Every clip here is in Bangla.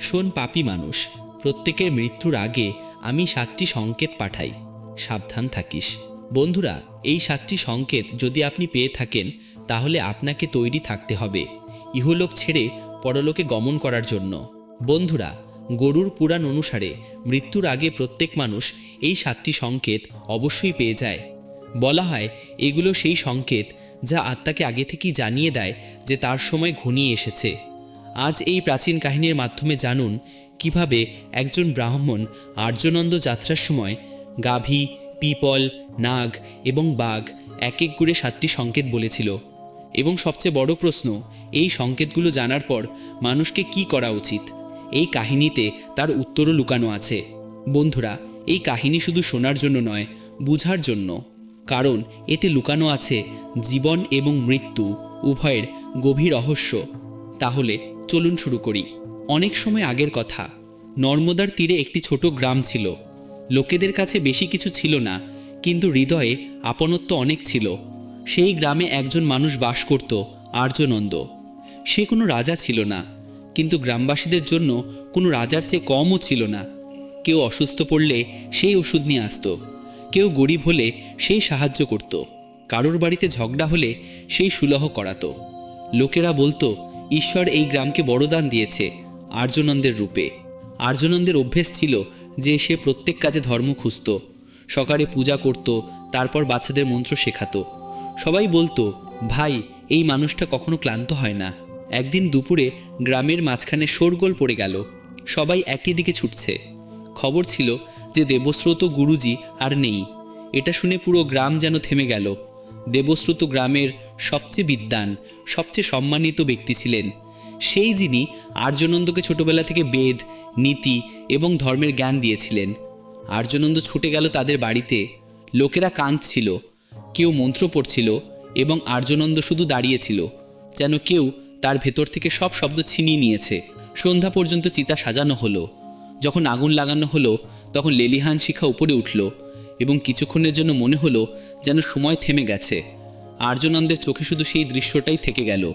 শোন পাপি মানুষ, প্রত্যেকের মৃত্যুর আগে আমি সাতটি সংকেত পাঠাই। সাবধান থাকিস। বন্ধুরা, এই সাতটি সংকেত যদি আপনি পেয়ে থাকেন, তাহলে আপনাকে তৈরি থাকতে হবে ইহলোক ছেড়ে পরলোকে গমন করার জন্য। বন্ধুরা, গরুর পুরাণ অনুসারে মৃত্যুর আগে প্রত্যেক মানুষ এই সাতটি সংকেত অবশ্যই পেয়ে যায়। বলা হয়, এগুলো সেই সংকেত যা আত্মাকে আগে থেকেই জানিয়ে দেয় যে তার সময় ঘনিয়ে এসেছে। আজ এই প্রাচীন কাহিনীর মাধ্যমে জানুন কীভাবে একজন ব্রাহ্মণ আর্যনন্দ যাত্রার সময় গাভী, পিপল, নাগ এবং বাঘ এক এক করে সাতটি সংকেত বলেছিল। এবং সবচেয়ে বড় প্রশ্ন, এই সংকেতগুলো জানার পর মানুষকে কি করা উচিত? এই কাহিনীতে তার উত্তরও লুকানো আছে। বন্ধুরা, এই কাহিনী শুধু শোনার জন্য নয়, বুঝার জন্য। কারণ এতে লুকানো আছে জীবন এবং মৃত্যু, উভয়ের গভীর রহস্য। তাহলে চলুন শুরু করি। অনেক সময় আগের কথা। নর্মদার তীরে একটি ছোট গ্রাম ছিল। লোকেদের কাছে বেশি কিছু ছিল না, কিন্তু হৃদয়ে আপনত্ব অনেক ছিল। সেই গ্রামে একজন মানুষ বাস করত, আর্যনন্দ। সে কোনো রাজা ছিল না, কিন্তু গ্রামবাসীদের জন্য কোনো রাজার চেয়ে কমও ছিল না। কেউ অসুস্থ পড়লে সেই ওষুধ নিয়ে আসতো। কেউ গরিব হলে সেই সাহায্য করত। কারোর বাড়িতে ঝগড়া হলে সেই সুলহ করাতো। লোকেরা বলতো ঈশ্বর এই গ্রামকে বড়দান দিয়েছে আর্যনন্দের রূপে। আর্যনন্দের অভ্যেস ছিল যে সে প্রত্যেক কাজে ধর্ম খুঁজত, সকালে পূজা করত, তারপর বাচ্চাদের মন্ত্র শেখাতো। সবাই বলতো, ভাই, এই মানুষটা কখনো ক্লান্ত হয় না। একদিন দুপুরে গ্রামের মাঝখানে শোরগোল পড়ে গেল, সবাই একই দিকে ছুটছে। খবর ছিল যে দেবস্রোত গুরুজি আর নেই। এটা শুনে পুরো গ্রাম যেন থেমে গেল। দেবশ্রুত গ্রামের সবচেয়ে বিদ্বান সবচেয়ে সম্মানিত ব্যক্তি ছিলেন। সেই যিনি আর্যনন্দকে ছোটবেলা থেকে বেদ, নীতি এবং ধর্মের জ্ঞান দিয়েছিলেন। আর্যনন্দ ছুটে গেল তাদের বাড়িতে। লোকেরা কাঁদছিল, কেউ মন্ত্র পড়ছিল এবং আর্যনন্দ শুধু দাঁড়িয়েছিল, যেন কেউ তার ভেতর থেকে সব শব্দ ছিনিয়ে নিয়েছে। সন্ধ্যা পর্যন্ত চিতা সাজানো হলো। যখন আগুন লাগানো হলো, তখন লেলিহান শিখা উপরে উঠল। এবং কিছুক্ষণের জন্য মনে হলো যেন সময় থেমে গেছে। আর্যনন্দের চোখে শুধু সেই দৃশ্যটাই থেকে গেল।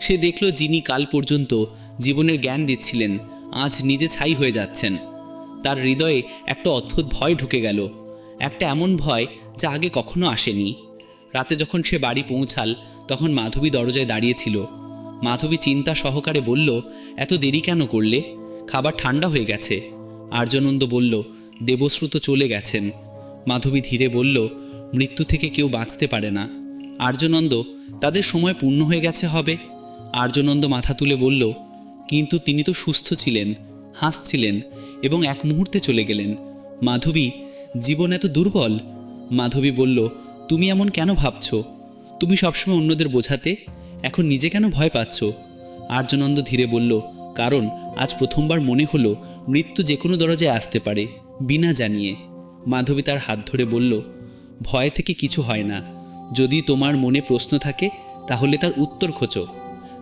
সে দেখল যিনি কাল পর্যন্ত জীবনের জ্ঞান দিচ্ছিলেন, আজ নিজে ছাই হয়ে যাচ্ছেন। তার হৃদয়ে একটা অদ্ভুত ভয় ঢুকে গেল, একটা এমন ভয় যা আগে কখনো আসেনি। রাতে যখন সে বাড়ি পৌঁছাল, তখন মাধবী দরজায় দাঁড়িয়েছিল মাধবী চিন্তা সহকারে বলল, এত দেরি কেন করলে? খাবার ঠান্ডা হয়ে গেছে। আর্যনন্দ বলল দেবশ্রুত চলে গেছেন। মাধবী ধীরে বলল, মৃত্যু থেকে কেউ বাঁচতে পারে না। আর্যনন্দ, তাদের সময় পূর্ণ হয়ে গেছে হবে। আর্যনন্দ মাথা তুলে বলল, কিন্তু তিনি তো সুস্থ ছিলেন, হাসছিলেন এবং এক মুহূর্তে চলে গেলেন। মাধবী, জীবন এত দুর্বল? মাধবী বলল, তুমি এমন কেন ভাবছ? তুমি সবসময় অন্যদের বোঝাতে, এখন নিজে কেন ভয় পাচ্ছ? আর্যনন্দ ধীরে বলল, কারণ আজ প্রথমবার মনে হলো, মৃত্যু যে কোনো দরজায় আসতে পারে, বিনা জানিয়ে। মাধবী তার হাত ধরে বলল, ভয় থেকে কিছু হয় না। যদি তোমার মনে প্রশ্ন থাকে, তাহলে তার উত্তর খোঁজো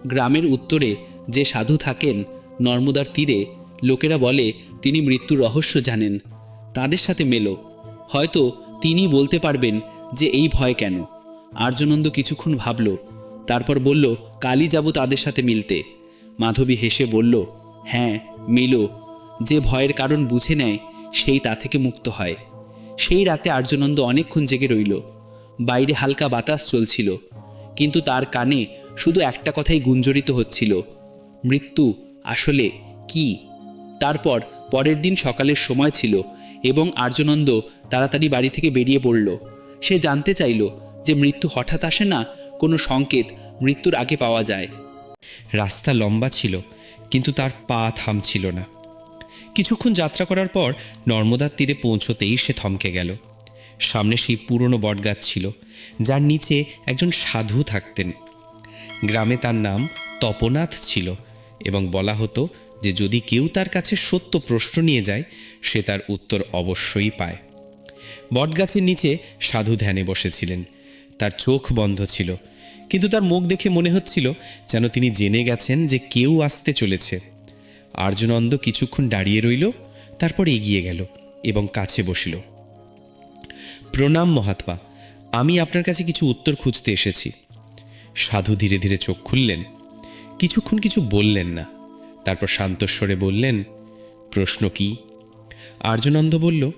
গ্রামের উত্তরে যে সাধু থাকেন, নর্মদার তীরে, লোকেরা বলে তিনি মৃত্যুর রহস্য জানেন। তাদের সাথে মেলো। হয়তো তিনি বলতে পারবেন যে এই ভয় কেন। আর্যনন্দ কিছুক্ষণ ভাবল, তারপর বলল, কালই যাব তাদের সাথে মিলতে। মাধবী হেসে বলল হ্যাঁ মিলো। যে ভয়ের কারণ বুঝে নেয়, সেই তা থেকে মুক্ত হয়। সেই রাতে আর্যনন্দ অনেকক্ষণ জেগে রইল। বাইরে হালকা বাতাস চলছিল, কিন্তু তার কানে শুধু একটা কথাই গুঞ্জরিত হচ্ছিল, মৃত্যু আসলে কি? তারপর পরের দিন সকালের সময় ছিল এবং আর্যনন্দ তাড়াতাড়ি বাড়ি থেকে বেরিয়ে পড়ল। সে জানতে চাইল যে মৃত্যু হঠাৎ আসে না, কোনো সংকেত মৃত্যুর আগে পাওয়া যায়। রাস্তা লম্বা ছিল, কিন্তু তার পা থামছিল না। কিছুক্ষণ যাত্রা করার পর নর্মদার তীরে পৌঁছতেই সে থমকে গেল। সামনে সেই পুরনো বটগাছ ছিল, যার নিচে একজন সাধু থাকতেন। গ্রামে তার নাম তপনাথ ছিল এবং বলা হতো যে যদি কেউ তার কাছে সত্য প্রশ্ন নিয়ে যায়, সে তার উত্তর অবশ্যই পায়। বটগাছের নিচে সাধু ধ্যানে বসেছিলেন। তার চোখ বন্ধ ছিল, কিন্তু তার মুখ দেখে মনে হচ্ছিল যেন তিনি জেনে গেছেন যে কেউ আসতে চলেছে। আর্যনন্দ কিছুক্ষণ দাঁড়িয়ে রইল, তারপর এগিয়ে গেল এবং কাছে বসিল। প্রণাম মহাত্মা, আমি আপনার কাছে কিছু উত্তর খুঁজতে এসেছি। সাধু ধীরে ধীরে চোখ খুললেন, কিছুক্ষণ কিছু বললেন না। তারপর শান্তস্বরে বললেন, প্রশ্ন কি? আর্যনন্দ বলল,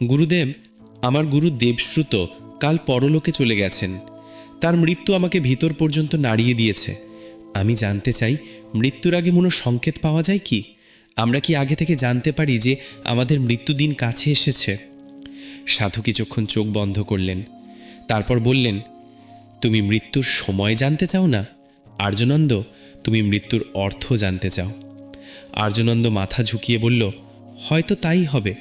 গুরুদেব, আমার গুরু দেবশ্রুত কাল পরলোকে চলে গেছেন। তার মৃত্যু আমাকে ভিতর পর্যন্ত নাড়িয়ে দিয়েছে। আমি জানতে চাই, মৃত্যুর আগে কোনো সংকেত পাওয়া যায় কি? আমরা কি আগে থেকে জানতে পারি যে আমাদের মৃত্যুদিন কাছে এসেছে? সাধু কিছুক্ষণ চোখ বন্ধ করলেন। তারপর বললেন, তুমি মৃত্যুর সময় জানতে চাও না? আর্যনন্দ, তুমি মৃত্যুর অর্থ জানতে চাও। আর্যনন্দ মাথা ঝুঁকিয়ে বলল, হয়তো তাই হবে।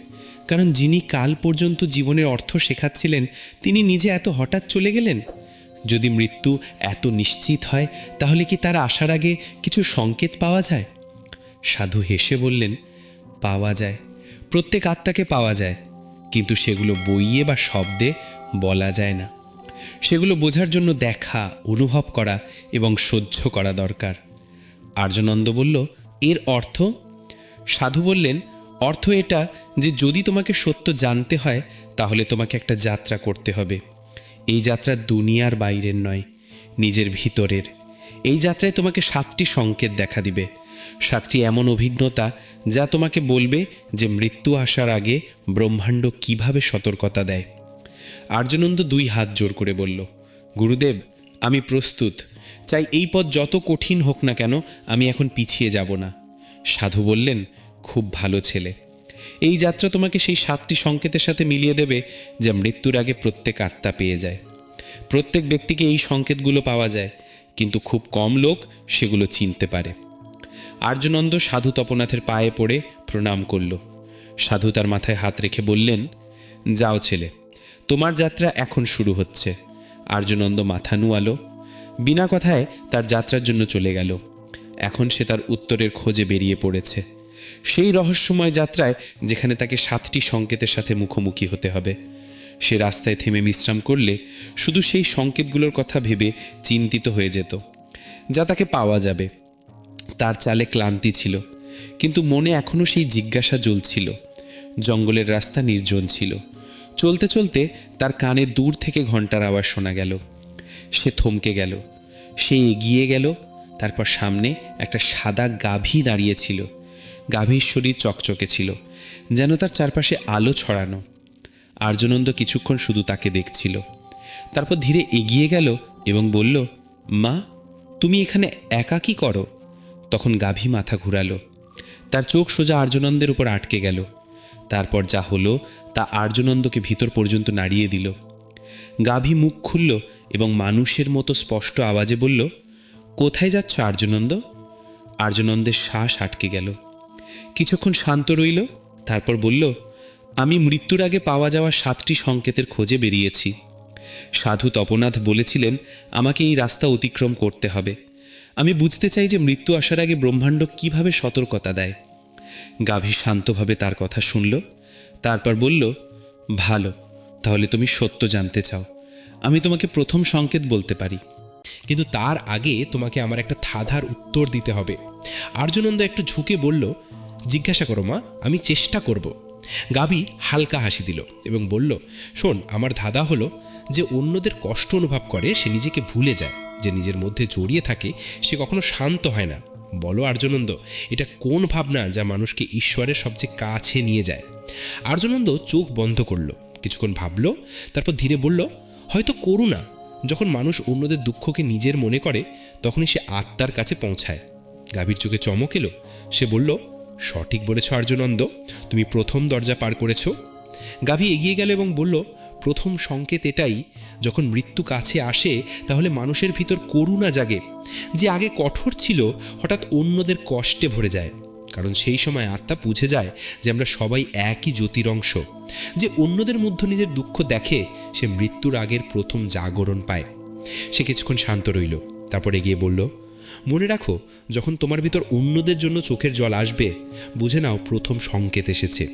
কারণ যিনি কাল পর্যন্ত জীবনের অর্থ শেখাচ্ছিলেন, তিনি নিজে এত হঠাৎ চলে গেলেন? যদি মৃত্যু এত নিশ্চিত হয়, তাহলে কি তার আসার আগে কিছু সংকেত পাওয়া যায়? সাধু হেসে বললেন, পাওয়া যায়, প্রত্যেক আত্মাকে পাওয়া যায়, কিন্তু সেগুলো বইয়ে বা শব্দে বলা যায় না। সেগুলো বোঝার জন্য দেখা, অনুভব করা এবং সহ্য করা দরকার। আর্যনন্দ বলল, এর অর্থ? সাধু বললেন, অর্থ এটা যে যদি তোমাকে সত্য জানতে হয়, তাহলে তোমাকে একটা যাত্রা করতে হবে। এই যাত্রা দুনিয়ার বাইরের নয়, নিজের ভিতরের। এই যাত্রায় তোমাকে সাতটি সংকেত দেখা দিবে। সাতটি এমন অভিজ্ঞতা যা তোমাকে বলবে যে মৃত্যু আসার আগে ব্রহ্মাণ্ড কীভাবে সতর্কতা দেয়। আর্যনন্দ দুই হাত জোর করে বলল, গুরুদেব, আমি প্রস্তুত। চাই এই পথ যত কঠিন হোক না কেন, আমি এখন পিছিয়ে যাব না। সাধু বললেন, খুব ভালো ছেলে। এই যাত্রা তোমাকে সেই সাতটি সংকেতের সাথে মিলিয়ে দেবে যা মৃত্যুর আগে প্রত্যেক আত্মা পেয়ে যায়। প্রত্যেক ব্যক্তিকে এই সংকেতগুলো পাওয়া যায়, কিন্তু খুব কম লোক সেগুলো চিনতে পারে। আর্যনন্দ সাধু তপনাথের পায়ে পড়ে প্রণাম করল। সাধু তার মাথায় হাত রেখে বললেন, যাও ছেলে, তোমার যাত্রা এখন শুরু হচ্ছে। আর্যনন্দ মাথা নুয়ালো। বিনা কথায় তার যাত্রার জন্য চলে গেল। এখন সে তার উত্তরের খোঁজে বেরিয়ে পড়েছে। সেই রহস্যময় যাত্রায় যেখানে তাকে সাতটি সংকেতের সাথে মুখোমুখি হতে হবে। সে রাস্তায় থেমে বিশ্রাম করলে শুধু সেই সংকেতগুলোর কথা ভেবে চিন্তিত হয়ে যেত, যা তাকে পাওয়া যাবে। তার চালে ক্লান্তি ছিল, কিন্তু মনে এখনও সেই জিজ্ঞাসা জ্বলছিল। জঙ্গলের রাস্তা নির্জন ছিল। চলতে চলতে তার কানে দূর থেকে ঘণ্টার আওয়াজ শোনা গেল। সে থমকে গেল। সে এগিয়ে গেল। তারপর সামনে একটা সাদা গাভী দাঁড়িয়েছিল গাভীর শরীর চকচকে ছিল, যেন তার চারপাশে আলো ছড়ানো। আর্যনন্দ কিছুক্ষণ শুধু তাকে দেখছিল। তারপর ধীরে এগিয়ে গেল এবং বলল, মা, তুমি এখানে একা কি করো? তখন গাভী মাথা ঘুরালো। তার চোখ সোজা আর্যনন্দের উপর আটকে গেল। তারপর যা হলো, তা আর্যনন্দকে ভিতর পর্যন্ত নাড়িয়ে দিল। গাভী মুখ খুলল এবং মানুষের মতো স্পষ্ট আওয়াজে বলল, কোথায় যাচ্ছ আর্যনন্দ? আর্যনন্দের শ্বাস আটকে গেল। কিছুক্ষণ শান্ত রইল, তারপর বলল, আমি মৃত্যুর আগে পাওয়া যাওয়া সাতটি সংকেতের খোঁজে বেরিয়েছি। সাধু তপনাথ বলেছিলেন, আমাকে এই রাস্তা অতিক্রম করতে হবে। আমি বুঝতে চাই যে মৃত্যু আসার আগে ব্রহ্মাণ্ড কীভাবে সতর্কতা দেয়। গাভী শান্তভাবে তার কথা শুনল, তারপর বলল, ভালো, তাহলে তুমি সত্য জানতে চাও। আমি তোমাকে প্রথম সংকেত বলতে পারি। কিন্তু তার আগে তোমাকে আমার একটা ধাঁধার উত্তর দিতে হবে। আর্যনন্দ একটু ঝুঁকে বলল জিজ্ঞাসা করো মা, আমি চেষ্টা করব। গাবি হালকা হাসি দিল এবং বলল, শোন, আমার ধাঁধা হলো যে অন্যদের কষ্ট অনুভব করে সে নিজেকে ভুলে যায়, যে নিজের মধ্যে জড়িয়ে থাকে, সে কখনো শান্ত হয় না। বলো আর্যনন্দ, এটা কোন ভাবনা যা মানুষকে ঈশ্বরের সবচেয়ে কাছে নিয়ে যায়? আর্যনন্দ চোখ বন্ধ করল, কিছুক্ষণ ভাবলো, তারপর ধীরে বলল, হয়তো করুণা যখন মানুষ অন্যদের দুঃখকে নিজের মনে করে, তখনই সে আত্মার কাছে পৌঁছায়। গাভীর চোখে চমক এলো, সে বলল সঠিক বলেছ আর্যনন্দ, তুমি প্রথম দরজা পার করেছ। গাভী এগিয়ে গেল এবং বলল, প্রথম সংকেত এটাই, যখন মৃত্যু কাছে আসে, তাহলে মানুষের ভিতর করুণা জাগে। যে আগে কঠোর ছিল, হঠাৎ অন্যদের কষ্টে ভরে যায়। কারণ সেই সময় আত্মা বুঝে যায় যে আমরা সবাই একই জ্যোতির অংশ। যে অন্যদের মধ্যে নিজের দুঃখ দেখে, সে মৃত্যুর আগের প্রথম জাগরণ পায়। সে কিছুক্ষণ শান্ত রইল, তারপর এগিয়ে বলল মনে রাখো, যখন তোমার ভিতর অন্যদের জন্য চোখের জল আসবে, বুঝে নাও প্রথম সংকেত এসেছে।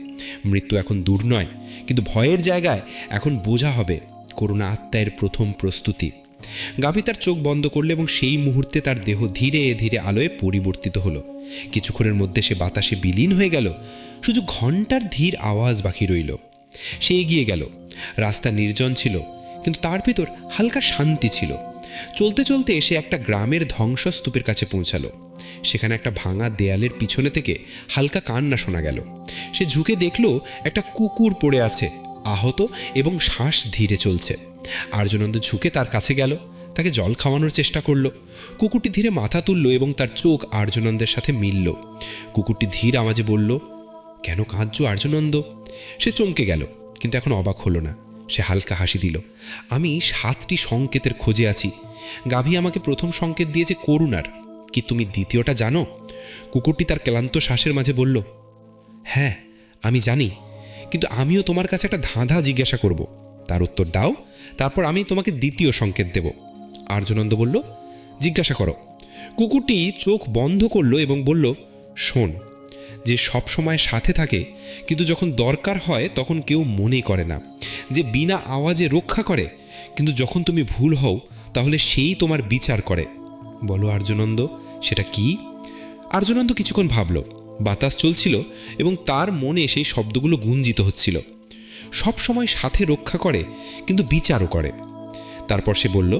মৃত্যু এখন দূর নয়, কিন্তু ভয়ের জায়গায় এখন বোঝা হবে করুণা আত্মায়ের প্রথম প্রস্তুতি। গাভী তার চোখ বন্ধ করল এবং সেই মুহূর্তে তার দেহ ধীরে ধীরে আলোয় পরিবর্তিত হলো। কিছুক্ষণের মধ্যে সে বাতাসে বিলীন হয়ে গেল, শুধু ঘণ্টার ধীর আওয়াজ বাকি রইল। সে এগিয়ে গেল, রাস্তা নির্জন ছিল, কিন্তু তার ভিতর হালকা শান্তি ছিল। চলতে চলতে এসে একটা গ্রামের ধ্বংসস্তূপের কাছে পৌঁছালো। সেখানে একটা ভাঙা দেয়ালের পিছনে থেকে হালকা কান্না শোনা গেল। সে ঝুঁকে দেখল একটা কুকুর পড়ে আছে, আহত এবং শ্বাস ধীরে চলছে। আর্যনন্দ ঝুঁকে তার কাছে গেল, তাকে জল খাওয়ানোর চেষ্টা করল। কুকুরটি ধীরে মাথা তুললো এবং তার চোখ আর্যনন্দের সাথে মিলল। কুকুরটি ধীর আওয়াজে বলল, কেন কাঁদছো আর্যনন্দ? সে চমকে গেল, কিন্তু এখন অবাক হলো না। সে হালকা হাসি দিল। আমি সাতটি সংকেতের খোঁজে আছি। গাভী আমাকে প্রথম সংকেত দিয়েছে করুণার। কি তুমি দ্বিতীয়টা জানো? কুকুরটি তার ক্লান্ত শ্বাসের মাঝে বলল হ্যাঁ আমি জানি। কিন্তু আমিও তোমার কাছে একটা ধাঁধা জিজ্ঞাসা করব। তার উত্তর দাও, তারপর আমি তোমাকে দ্বিতীয় সংকেত দেব। আর্যনন্দ বলল, জিজ্ঞাসা করো। কুকুরটি চোখ বন্ধ করল এবং বলল, শোন, যে সব সময় সাথে থাকে, কিন্তু যখন দরকার হয় তখন কেউ মনে করে না। যে বিনা আওয়াজে রক্ষা করে, কিন্তু যখন তুমি ভুল হও, তাহলে সেই তোমার বিচার করে। বলো, আর্যনন্দ, সেটা কি? আর্যনন্দ কিছুক্ষণ ভাবল। বাতাস চলছিল এবং তার মনে সেই শব্দগুলো গুঞ্জিত হচ্ছিল। সব সময় সাথে রক্ষা করে, কিন্তু বিচারও করে। তারপর সে বলল,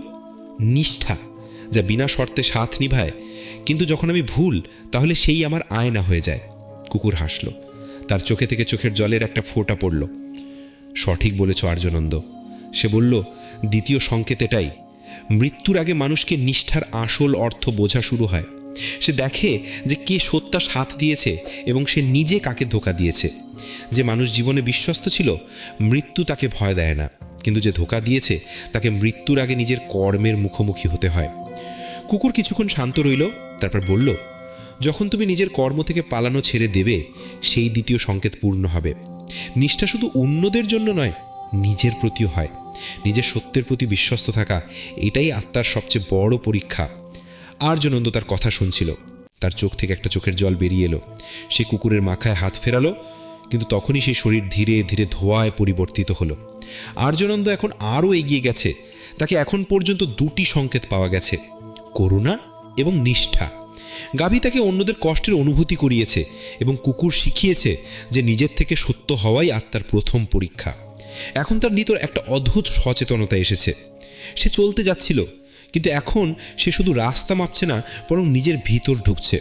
নিষ্ঠা, যা বিনা শর্তে সাথ নিভায়, কিন্তু যখন আমি ভুল, তাহলে সেই আমার আয়না হয়ে যায়। কুকুর হাসল। তার চোখে থেকে চোখের জলের একটা ফোঁটা পড়ল। সঠিক বলেছ আর্যনন্দ। সে বলল, দ্বিতীয় সংকেত এটাই। মৃত্যুর আগে মানুষকে নিষ্ঠার আসল অর্থ বোঝা শুরু হয়। সে দেখে যে কে সত্যা সাথ দিয়েছে এবং সে নিজে কাকে ধোকা দিয়েছে। যে মানুষ জীবনে বিশ্বস্ত ছিল, মৃত্যু তাকে ভয় দেয় না। কিন্তু যে ধোকা দিয়েছে, তাকে মৃত্যুর আগে নিজের কর্মের মুখোমুখি হতে হয়। কুকুর কিছুক্ষণ শান্ত রইল, তারপর বলল, যখন তুমি নিজের কর্ম থেকে পালানো ছেড়ে দেবে, সেই দ্বিতীয় সংকেত পূর্ণ হবে। নিষ্ঠা শুধু অন্যদের জন্য নয়, নিজের প্রতিও হয়। নিজের সত্যের প্রতি বিশ্বস্ত থাকা, এটাই আত্মার সবচেয়ে বড় পরীক্ষা। আর্যনন্দ তার কথা শুনছিল। তার চোখ থেকে একটা চোখের জল বেরিয়ে এলো। সে কুকুরের মাথায় হাত ফেরালো, কিন্তু তখনই সেই শরীর ধীরে ধীরে ধোঁয়ায় পরিবর্তিত হলো। আর্যনন্দ এখন আরও এগিয়ে গেছে। তাকে এখন পর্যন্ত দুটি সংকেত পাওয়া গেছে, করুণা এবং নিষ্ঠা। গাভী তাকে অন্যদের কষ্টের অনুভূতি করিয়েছে এবং কুকুর শিখিয়েছে যে নিজের থেকে সত্য হওয়াই আত্মার প্রথম পরীক্ষা। এখন তার নিতর একটা অদ্ভুত সচেতনতা এসেছে। সে চলতে যাচ্ছিল, কিন্তু এখন সে শুধু রাস্তা মাপছে না, বরং নিজের ভিতর ঢুকছে।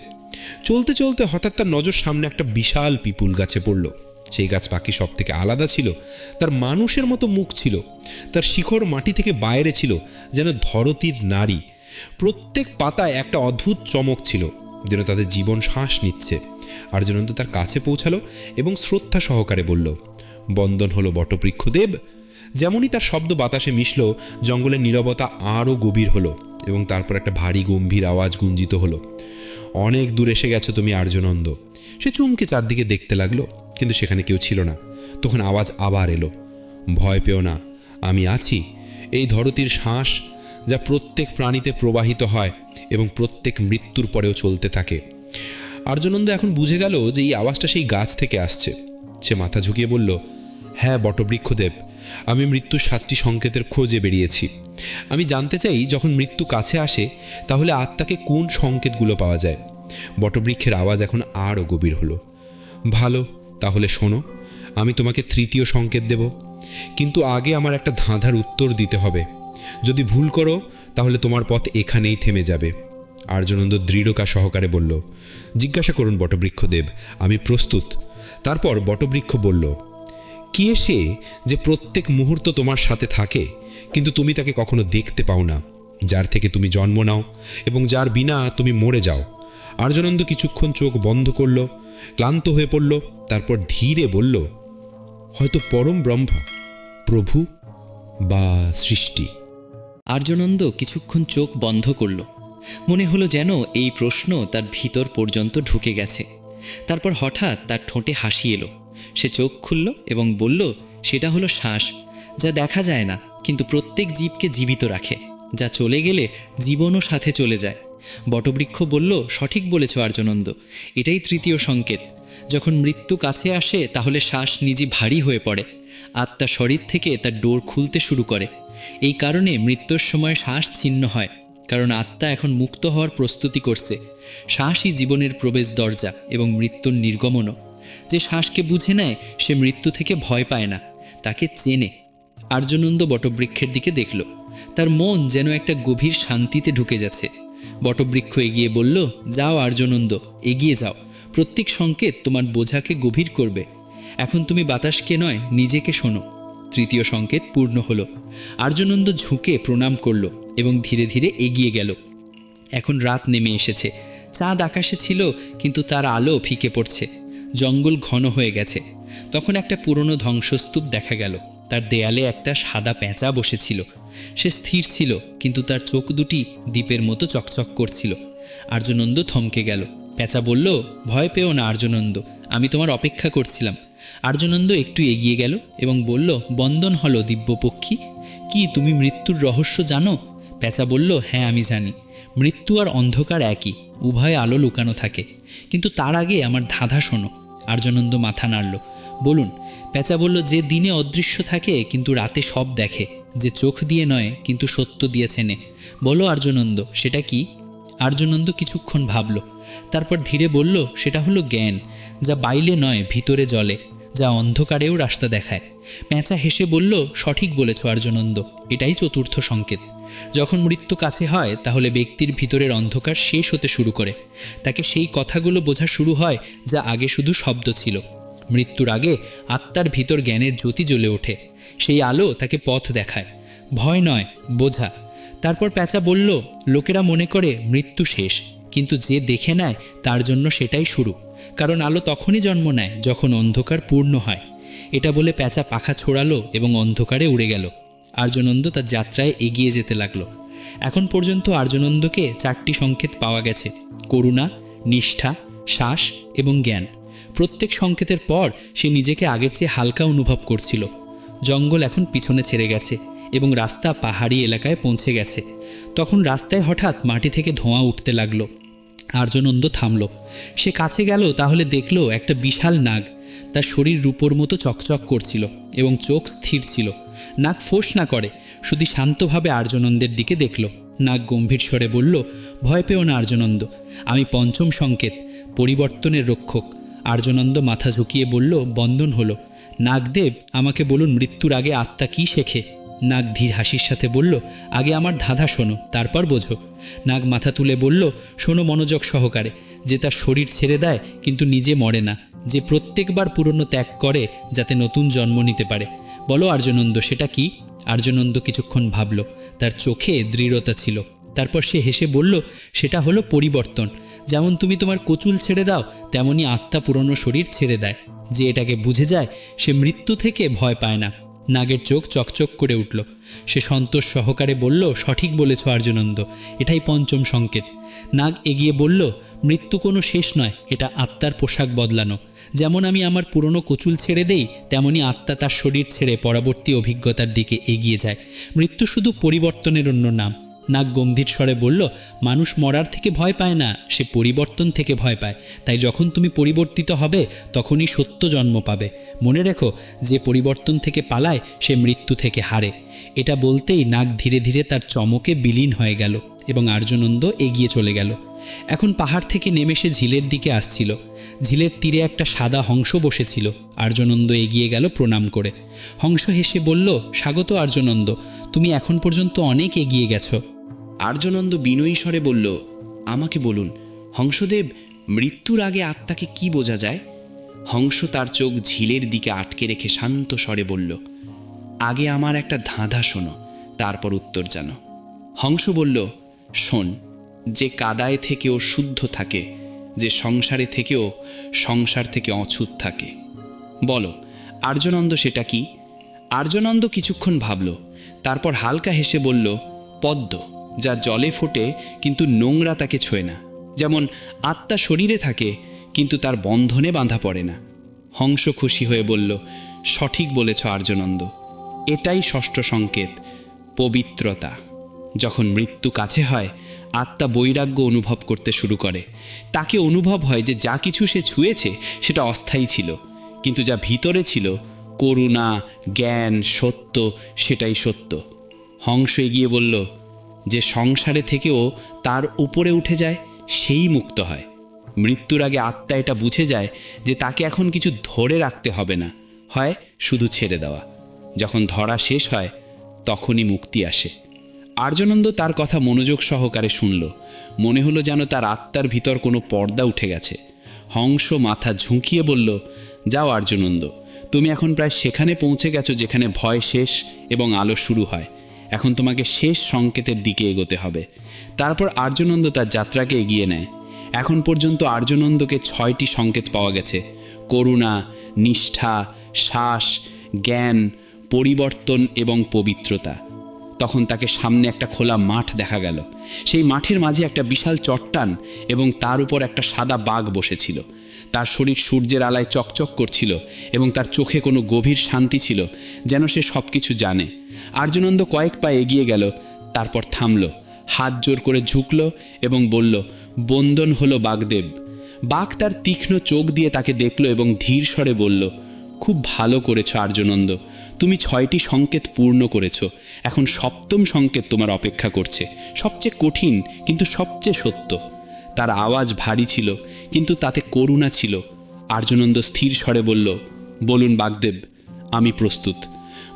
চলতে চলতে হঠাৎ তার নজর সামনে একটা বিশাল পিপুল গাছে পড়ল। সেই গাছ বাকি সব থেকে আলাদা ছিল, তার মানুষের মতো মুখ ছিল, তার শিখর মাটি থেকে বাইরে ছিল, যেন ধরতির নারী। প্রত্যেক পাতায় একটা অদ্ভুত চমক ছিল, যেন তাদের জীবন শ্বাস নিচ্ছে। আর্যনন্দ তার কাছে পৌঁছালো এবং শ্রদ্ধা সহকারে বলল, বন্দন হলো বটবৃক্ষদেব যেমনই তার শব্দ বাতাসে মিশল, জঙ্গলের নীরবতা আরও গভীর হলো এবং তারপর একটা ভারী গম্ভীর আওয়াজ গুঞ্জিত হলো। অনেক দূর এসে গেছো তুমি, আর্যনন্দ সে চুমকে চারদিকে দেখতে লাগল, কিন্তু সেখানে কেউ ছিল না। তখন আওয়াজ আবার এলো, ভয় পেও না, আমি আছি। এই ধরতির শ্বাস যা প্রত্যেক প্রাণীতে প্রবাহিত হয় এবং প্রত্যেক মৃত্যুর পরেও চলতে থাকে। আর্যনন্দ এখন বুঝে গেল যে এই আওয়াজটা সেই গাছ থেকে আসছে। সে মাথা ঝুঁকিয়ে বলল হ্যাঁ বটবৃক্ষদেব, আমি মৃত্যুর সাতটি সংকেতের খোঁজে বেরিয়েছি। আমি জানতে চাই, যখন মৃত্যু কাছে আসে, তাহলে আত্মাকে কোন সংকেতগুলো পাওয়া যায়? বটবৃক্ষের আওয়াজ এখন আরও গভীর হলো। ভালো, তাহলে শোনো, আমি তোমাকে তৃতীয় সংকেত দেব। কিন্তু আগে আমার একটা ধাঁধার উত্তর দিতে হবে। যদি ভুল করো, তাহলে তোমার পথ এখানেই থেমে যাবে। আর্যনন্দ দৃঢ়কা সহকারে বলল, জিজ্ঞাসা করুন বটবৃক্ষদেব, আমি প্রস্তুত। তারপর বটবৃক্ষ বলল, কি সে যে প্রত্যেক মুহূর্ত তোমার সাথে থাকে, কিন্তু তুমি তাকে কখনো দেখতে পাও না? যার থেকে তুমি জন্ম নাও এবং যার বিনা তুমি মরে যাও। আর্যনন্দ কিছুক্ষণ চোখ বন্ধ করল, ক্লান্ত হয়ে পড়ল, তারপর ধীরে বলল, হয়তো পরম ব্রহ্মা, প্রভু বা সৃষ্টি। আর্যনন্দ কিছুক্ষণ চোখ বন্ধ করল। মনে হলো যেন এই প্রশ্ন তার ভিতর পর্যন্ত ঢুকে গেছে। তারপর হঠাৎ তার ঠোঁটে হাসি এলো। সে চোখ খুলল এবং বলল, সেটা হলো শ্বাস, যা দেখা যায় না, কিন্তু প্রত্যেক জীবকে জীবিত রাখে, যা চলে গেলে জীবনও সাথে চলে যায়। বটবৃক্ষ বলল, সঠিক বলেছ আর্যনন্দ, এটাই তৃতীয় সংকেত। যখন মৃত্যু কাছে আসে, তাহলে শ্বাস নিজে ভারী হয়ে পড়ে। আত্মা শরীর থেকে তার ডোর খুলতে শুরু করে। এই কারণে মৃত্যুর সময় শ্বাস ছিন্ন হয়, কারণ আত্মা এখন মুক্ত হওয়ার প্রস্তুতি করছে। শ্বাসই জীবনের প্রবেশ দরজা এবং মৃত্যুর নির্গমনও। যে শ্বাসকে বুঝে নেয়, সে মৃত্যু থেকে ভয় পায় না, তাকে চেনে। আর্যনন্দ বটবৃক্ষের দিকে দেখল। তার মন যেন একটা গভীর শান্তিতে ঢুকে যাচ্ছে। বটবৃক্ষ এগিয়ে বলল, যাও আর্যনন্দ, এগিয়ে যাও। প্রত্যেক সংকেত তোমার বোঝাকে গভীর করবে। এখন তুমি বাতাসকে নয়, নিজেকে শোনো। তৃতীয় সংকেত পূর্ণ হলো। আর্যনন্দ ঝুঁকে প্রণাম করল এবং ধীরে ধীরে এগিয়ে গেল। এখন রাত নেমে এসেছে। চাঁদ আকাশে ছিল, কিন্তু তার আলো ফিকে পড়ছে। জঙ্গল ঘন হয়ে গেছে। তখন একটা পুরনো ধ্বংসস্তূপ দেখা গেল। তার দেয়ালে একটা সাদা পেঁচা বসেছিল। সে স্থির ছিল, কিন্তু তার চোখ দুটি দ্বীপের মতো চকচক করছিল। আর্যনন্দ থমকে গেল। পেঁচা বলল, ভয় পেও না আর্যনন্দ, আমি তোমার অপেক্ষা করছিলাম। আর্যনন্দ একটু এগিয়ে গেল এবং বলল, বন্দন হলো দিব্যপক্ষী। কি তুমি মৃত্যুর রহস্য জানো? পেঁচা বলল হ্যাঁ আমি জানি। মৃত্যু আর অন্ধকার একই, উভয়ে আলো লুকানো থাকে। কিন্তু তার আগে আমার ধাঁধা শোনো। আর্যনন্দ মাথা নাড়ল। বলুন। পেঁচা বলল, যে দিনে অদৃশ্য থাকে, কিন্তু রাতে সব দেখে। যে চোখ দিয়ে নয়, কিন্তু সত্য দিয়ে চেনে। বলো আর্যনন্দ, সেটা কি? আর্যনন্দ কিছুক্ষণ ভাবল। তারপর ধীরে বলল, সেটা হলো জ্ঞান, যা বাইলে নয়, ভিতরে জলে। যা অন্ধকারেও রাস্তা দেখায়। প্যাঁচা হেসে বলল, সঠিক বলেছ, আর্যনন্দ। এটাই চতুর্থ সংকেত। যখন মৃত্যু কাছে হয়, তাহলে ব্যক্তির ভিতরের অন্ধকার শেষ হতে শুরু করে। তাকে সেই কথাগুলো বোঝা শুরু হয়, যা আগে শুধু শব্দ ছিল। মৃত্যুর আগে আত্মার ভিতর জ্ঞানের জ্যোতি জ্বলে ওঠে। সেই আলো তাকে পথ দেখায়। ভয় নয়, বোঝা। তারপর প্যাঁচা বলল, লোকেরা মনে করে মৃত্যু শেষ, কিন্তু যে দেখে নেয়, তার জন্য সেটাই শুরু। কারণ আলো তখনই জন্ম নেয় যখন অন্ধকার পূর্ণ হয়। এটা বলে প্যাঁচা পাখা ছড়ালো এবং অন্ধকারে উড়ে গেল। আর্যনন্দ তার যাত্রায় এগিয়ে যেতে লাগল। এখন পর্যন্ত আর্যনন্দকে চারটি সংকেত পাওয়া গেছে, করুণা, নিষ্ঠা, শ্বাস এবং জ্ঞান। প্রত্যেক সংকেতের পর সে নিজেকে আগের চেয়ে হালকা অনুভব করছিল। জঙ্গল এখন পিছনে ছেড়ে গেছে এবং রাস্তা পাহাড়ি এলাকায় পৌঁছে গেছে। তখন রাস্তায় হঠাৎ মাটি থেকে ধোঁয়া উঠতে লাগল। আর্যনন্দ থামল। সে কাছে গেল, তাহলে দেখল একটা বিশাল নাগ। তার শরীর রূপোর মতো চকচক করছিল এবং চোখ স্থির ছিল। নাগ ফোঁস না করে শুধু শান্তভাবে আর্যনন্দের দিকে দেখল। নাগ গম্ভীর স্বরে বলল, ভয় পেও না আর্যনন্দ, আমি পঞ্চম সংকেত, পরিবর্তনের রক্ষক। আর্যনন্দ মাথা ঝুঁকিয়ে বলল, বন্দন হলো। নাগদেব, আমাকে বলুন মৃত্যুর আগে আত্মা কি শেখে? নাগ ধীর হাসির সাথে বলল, আগে আমার ধাঁধা শোনো, তারপর বোঝো। নাগ মাথা তুলে বলল, শোনো মনোযোগ সহকারে, যে তার শরীর ছেড়ে দেয়, কিন্তু নিজে মরে না। যে প্রত্যেকবার পুরনো ত্যাগ করে, যাতে নতুন জন্ম নিতে পারে। বলো, আর্যনন্দ, সেটা কি? আর্যনন্দ কিছুক্ষণ ভাবল। তার চোখে দৃঢ়তা ছিল। তারপর সে হেসে বলল, সেটা হলো পরিবর্তন। যেমন তুমি তোমার কচুল ছেড়ে দাও, তেমনি আত্মা পুরনো শরীর ছেড়ে দেয়। যে এটাকে বুঝে যায়, সে মৃত্যু থেকে ভয় পায় না। নাগের চোখ চকচক করে উঠল। সে সন্তোষ সহকারে বলল, সঠিক বলেছ আর্যনন্দ, এটাই পঞ্চম সংকেত। নাগ এগিয়ে বলল, মৃত্যু কোনো শেষ নয়, এটা আত্মার পোশাক বদলানো। যেমন আমি আমার পুরনো কচুল ছেড়ে দেই, তেমনি আত্মা তার শরীর ছেড়ে পরবর্তী অভিজ্ঞতার দিকে এগিয়ে যায়। মৃত্যু শুধু পরিবর্তনের অন্য নাম। নাগ গম্ভীর স্বরে বলল, মানুষ মরার থেকে ভয় পায় না, সে পরিবর্তন থেকে ভয় পায়। তাই যখন তুমি পরিবর্তিত হবে, তখনই সত্য জন্ম পাবে। মনে রেখো, যে পরিবর্তন থেকে পালায়, সে মৃত্যু থেকে হারে। এটা বলতেই নাক ধীরে ধীরে তার চমকে বিলীন হয়ে গেল এবং আর্যনন্দ এগিয়ে চলে গেল। এখন পাহাড় থেকে নেমে সে ঝিলের দিকে আসছিল। ঝিলের তীরে একটা সাদা হংস বসেছিল। আর্যনন্দ এগিয়ে গেল প্রণাম করে। হংস হেসে বলল, স্বাগত আর্যনন্দ, তুমি এখন পর্যন্ত অনেক এগিয়ে গেছো। আর্যনন্দ বিনয়ী স্বরে বলল, আমাকে বলুন, হংসদেব, মৃত্যুর আগে আত্মাকে কি বোঝা যায়? হংস তার চোখ ঝিলের দিকে আটকে রেখে শান্ত স্বরে বলল, আগে আমার একটা ধাঁধা শোনো, তারপর উত্তর জানো। হংস বলল, শোন, যে কাদায় থেকেও শুদ্ধ থাকে, যে সংসারে থেকেও সংসার থেকে অছুত থাকে। বলো, আর্যনন্দ সেটা কি? আর্যনন্দ কিছুক্ষণ ভাবল, তারপর হালকা হেসে বলল, পদ্ম। যা জলে ফোটে কিন্তু নোংরা তাকে ছোঁয় না। যেমন আত্মা শরীরে থাকে, কিন্তু তার বন্ধনে বাঁধা পড়ে না। হংস খুশি হয়ে বলল, সঠিক বলেছ আর্যনন্দ। এটাই ষষ্ঠ সংকেত, পবিত্রতা। যখন মৃত্যু কাছে হয়, আত্মা বৈরাগ্য অনুভব করতে শুরু করে। তাকে অনুভব হয় যে যা কিছু সে ছুঁয়েছে, সেটা অস্থায়ী ছিল। কিন্তু যা ভিতরে ছিল, করুণা, জ্ঞান, সত্য, সেটাই সত্য। হংস এগিয়ে বলল যে সংসারে থেকেও তার উপরে উঠে যায়, সেই মুক্ত হয়। মৃত্যুর আগে আত্মা এটা বুঝে যায় যে তাকে এখন কিছু ধরে রাখতে হবে না, হয় শুধু ছেড়ে দেওয়া। যখন ধরা শেষ হয়, তখনই মুক্তি আসে। আর্যনন্দ তার কথা মনোযোগ সহকারে শুনল। মনে হলো যেন তার আত্মার ভিতর কোনো পর্দা উঠে গেছে। হংস মাথা ঝুঁকিয়ে বলল, যাও আর্যনন্দ, তুমি এখন প্রায় সেখানে পৌঁছে গেছো যেখানে ভয় শেষ এবং আলো শুরু হয়। এখন তোমাকে শেষ সংকেতের দিকে এগোতে হবে। তারপর আর্যনন্দ তার যাত্রাকে এগিয়ে নেয়। এখন পর্যন্ত আর্যনন্দকে ছয়টি সংকেত পাওয়া গেছে। করুণা, নিষ্ঠা, শ্বাস, জ্ঞান, পরিবর্তন এবং পবিত্রতা। তখন তাকে সামনে একটা খোলা মাঠ দেখা গেল। সেই মাঠের মাঝে একটা বিশাল চট্টান এবং তার উপর একটা সাদা বাঘ বসেছিল। তার শরীর সূর্যের আলায় চকচক করছিল এবং তার চোখে কোনো গভীর শান্তি ছিল, যেন সে সব কিছু জানে। আর্যনন্দ কয়েক পা এগিয়ে গেল, তারপর থামল, হাত জোর করে ঝুঁকল এবং বলল, বন্দন হলো বাগদেব। বাঘ তার তীক্ষ্ণ চোখ দিয়ে তাকে দেখল এবং ধীর স্বরে বলল, খুব ভালো করেছ আর্যনন্দ, তুমি ছয়টি সংকেত পূর্ণ করেছ। এখন সপ্তম সংকেত তোমার অপেক্ষা করছে, সবচেয়ে কঠিন কিন্তু সবচেয়ে সত্য। তার আওয়াজ ভারী ছিল, কিন্তু তাতে করুণা ছিল। আর্যনন্দ স্থির স্বরে বলল, বলুন বাগদেব, আমি প্রস্তুত।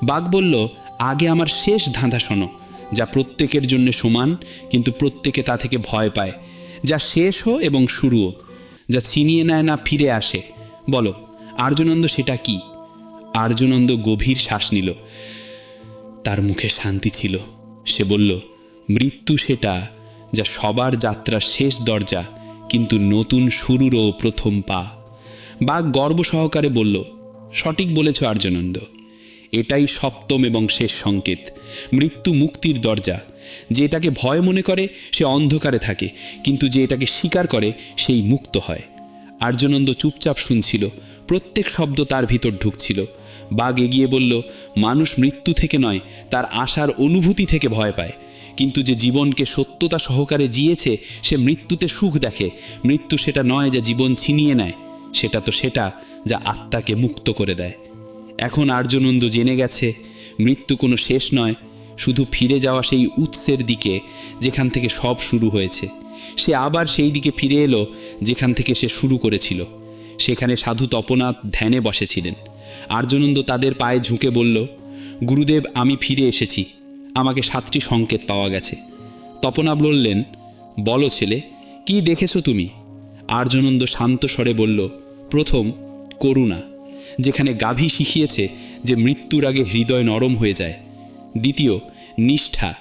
বাঘ বলল, আগে আমার শেষ ধাঁধা শোনো, যা প্রত্যেকের জন্য সমান, কিন্তু প্রত্যেকে তা থেকে ভয় পায়। যা শেষও এবং শুরুও যা ছিনিয়ে নেয় না ফিরে আসে। বলো, আর্যনন্দ সেটা কি? আর্যনন্দ গভীর শ্বাস নিল। তার মুখে শান্তি ছিল। সে বলল, মৃত্যু সেটা যা সবার যাত্রার শেষ দরজা, কিন্তু নতুন শুরুরও প্রথম পা। বাঘ গর্ব সহকারে বলল, সঠিক বলেছ আর্যনন্দ। এটাই সপ্তম এবং শেষ সংকেত, মৃত্যু মুক্তির দরজা। যে এটাকে ভয় মনে করে, সে অন্ধকারে থাকে, কিন্তু যে এটাকে স্বীকার করে, সেই মুক্ত হয়। আর্যনন্দ চুপচাপ শুনছিল, প্রত্যেক শব্দ তার ভিতর ঢুকছিল। বাঘ এগিয়ে বলল, মানুষ মৃত্যু থেকে নয়, তার আশার অনুভূতি থেকে ভয় পায়। কিন্তু যে জীবনকে সত্যতা সহকারে জিয়েছে, সে মৃত্যুতে সুখ দেখে। মৃত্যু সেটা নয় যা জীবন ছিনিয়ে নেয়, সেটা তো সেটা যা আত্মাকে মুক্ত করে দেয়। এখন আর্যনন্দ জেনে গেছে, মৃত্যু কোনো শেষ নয়, শুধু ফিরে যাওয়া সেই উৎসের দিকে, যেখান থেকে সব শুরু হয়েছে। সে আবার সেই দিকে ফিরে এলো, যেখান থেকে সে শুরু করেছিল। সেখানে সাধু তপনাথ ধ্যানে বসেছিলেন। আর্যনন্দ তাদের পায়ে ঝুঁকে বলল, গুরুদেব, আমি ফিরে এসেছি। আমাকে সাতটি সংকেত পাওয়া গেছে। তপনা বললেন, বলো ছেলে, কি দেখেছ তুমি? আর্যনন্দ শান্ত স্বরে বলল, প্রথম, করুণা, যেখানে গাভী শিখিয়েছে যে মৃত্যুর আগে হৃদয় নরম হয়ে যায়। দ্বিতীয়, নিষ্ঠা,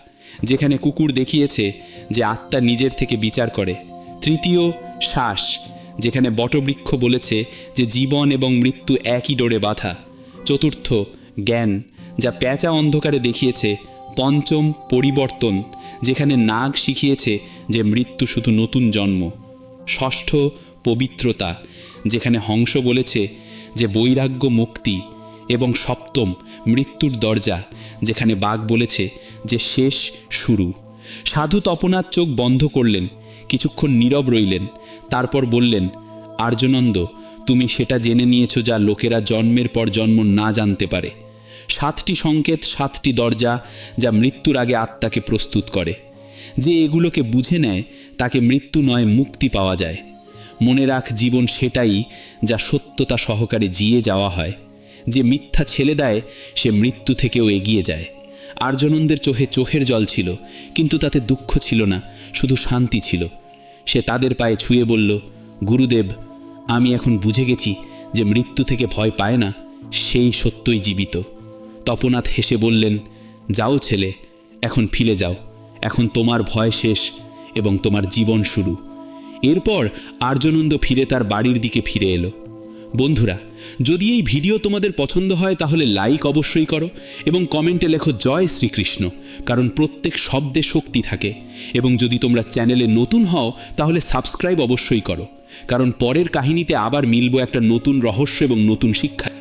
যেখানে কুকুর দেখিয়েছে যে আত্মা নিজের থেকে বিচার করে। তৃতীয়, শ্বাস, যেখানে বটবৃক্ষ বলেছে যে জীবন এবং মৃত্যু একই ডোরে বাঁধা। চতুর্থ, জ্ঞান, যা প্যাঁচা অন্ধকারে দেখিয়েছে পঞ্চম পরিবর্তন, যেখানে নাগ শিখিয়েছে যে মৃত্যু শুধু নতুন জন্ম। ষষ্ঠ পবিত্রতা, যেখানে হংস বলেছে যে বৈরাগ্য মুক্তি এবং সপ্তম মৃত্যুর দরজা, যেখানে বাঘ বলেছে যে শেষ শুরু। সাধু তপনাথ চোখ বন্ধ করলেন, কিছুক্ষণ নীরব রইলেন, তারপর বললেন, আর্যনন্দ, তুমি সেটা জেনে নিয়েছো যা লোকেরা জন্মের পর জন্ম না জানতে পারে। সাতটি সংকেত, সাতটি দরজা যা মৃত্যুর আগে আত্মাকে প্রস্তুত করে। যে এগুলোকে বুঝে নেয়, তাকে মৃত্যু নয়, মুক্তি পাওয়া যায়। মনে রাখ, জীবন সেটাই যা সত্যতা সহকারে জিয়ে যাওয়া হয়। যে মিথ্যা ছেলে দেয়, সে মৃত্যু থেকেও এগিয়ে যায়। আর্যনন্দের চোখে চোখের জল ছিল, কিন্তু তাতে দুঃখ ছিল না, শুধু শান্তি ছিল। সে তাদের পায়ে ছুঁয়ে বলল, গুরুদেব, আমি এখন বুঝে গেছি যে মৃত্যু থেকে ভয় পায় না, সেই সত্যই জীবিত। তপনাথ হেসে বললেন, যাও ছেলে, এখন ফিরে যাও। এখন তোমার ভয় শেষ এবং তোমার জীবন শুরু। এরপর আর্যনন্দ ফিরে তার বাড়ির দিকে ফিরে এলো। বন্ধুরা, যদি এই ভিডিও তোমাদের পছন্দ হয় তাহলে লাইক অবশ্যই করো এবং কমেন্টে লেখো, জয় শ্রীকৃষ্ণ কারণ প্রত্যেক শব্দে শক্তি থাকে। এবং যদি তোমরা চ্যানেলে নতুন হও, তাহলে সাবস্ক্রাইব অবশ্যই করো। কারণ পরের কাহিনীতে আবার মিলব একটা নতুন রহস্য এবং নতুন শিক্ষা।